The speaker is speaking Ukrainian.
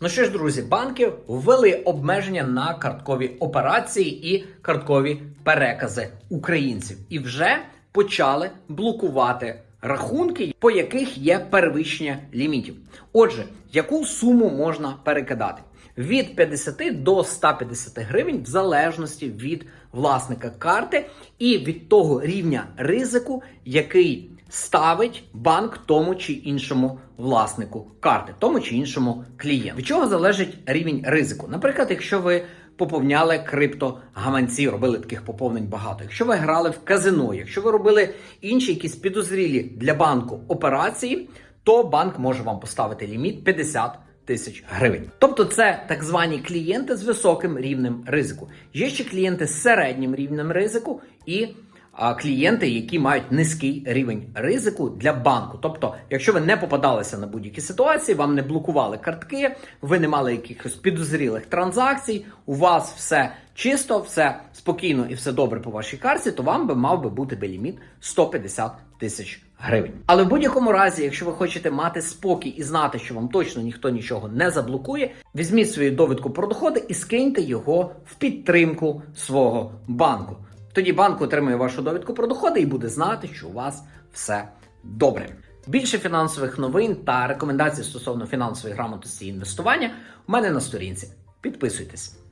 Ну що ж, друзі, банки ввели обмеження на карткові операції і карткові перекази українців і вже почали блокувати рахунки, по яких є перевищення лімітів. Отже, яку суму можна перекидати? Від 50 до 150 гривень, в залежності від власника карти і від того рівня ризику, який ставить банк тому чи іншому власнику карти, тому чи іншому клієнту. Від чого залежить рівень ризику? Наприклад, якщо ви поповняли криптогаманці, робили таких поповнень багато. Якщо ви грали в казино, якщо ви робили інші якісь підозрілі для банку операції, то банк може вам поставити ліміт 50 тисяч гривень. Тобто це так звані клієнти з високим рівнем ризику. Є ще клієнти з середнім рівнем ризику і клієнти, які мають низький рівень ризику для банку. Тобто, якщо ви не попадалися на будь-які ситуації, вам не блокували картки, ви не мали якихось підозрілих транзакцій, у вас все чисто, все спокійно і все добре по вашій карті, то вам би мав би бути би ліміт 150 тисяч гривень. Але в будь-якому разі, якщо ви хочете мати спокій і знати, що вам точно ніхто нічого не заблокує, візьміть свою довідку про доходи і скиньте його в підтримку свого банку. Тоді банк отримує вашу довідку про доходи і буде знати, що у вас все добре. Більше фінансових новин та рекомендацій стосовно фінансової грамотності і інвестування у мене на сторінці. Підписуйтесь.